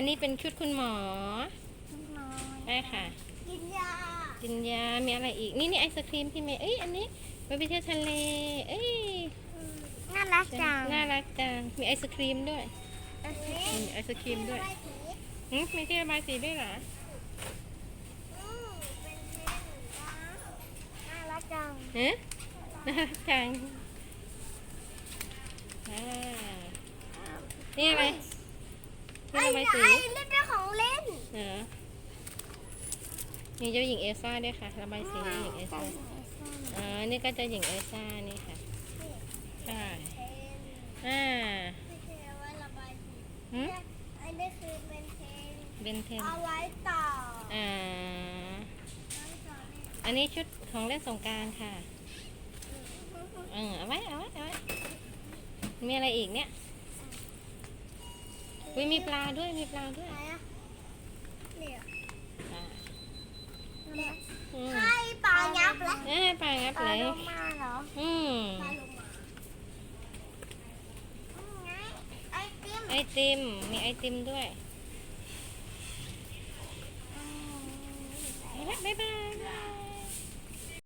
อันนี้เป็นชุดคุณหมอน้อยได้ค่ะ กินยากินยา มีอะไรอีก นี่นี่ไอศครีมที่เมย์เอ้ย อันนี้ไปไปเที่ยวทะเล เอ้ย น่ารักจัง น่ารักจัง มีไอศครีมด้วย มีไอศครีมด้วยหืมมีที่ระบายสีด้วยเหรอน่ารักจังเอ๊ะน่ารักจังอ่านี่อะไร ที่ระบายสีไอ้เล่นเป็นของเล่นเหรอมีเจ้าหญิงเอลซ่าด้วยค่ะระบายสีเจ้าหญิงเอลซ่าอ๋อนี่ก็เจ้าหญิงเอลซ่านี่ค่ะใช่อ่าหืมอันนี้คือเป็นเพลงเบนเทนเอาไว้ต่ออ่าอันนี้ชุดของเล่นสงกรารค่ะเออเอาไว้เอาไว้เอาไว้มีอะไรอีกเนี่ย อุ้ยมีปลาด้วยมีปลาด้วยไหนอะเนี่ยอ่าอืมให้ปลายับแล้วเอ้ยปลางับปลาเลยโลมาเหรออืมปลาโลมาอืมไงไอติมไอติมมีไอติมด้วยอืมเอาละบ๊ายบาย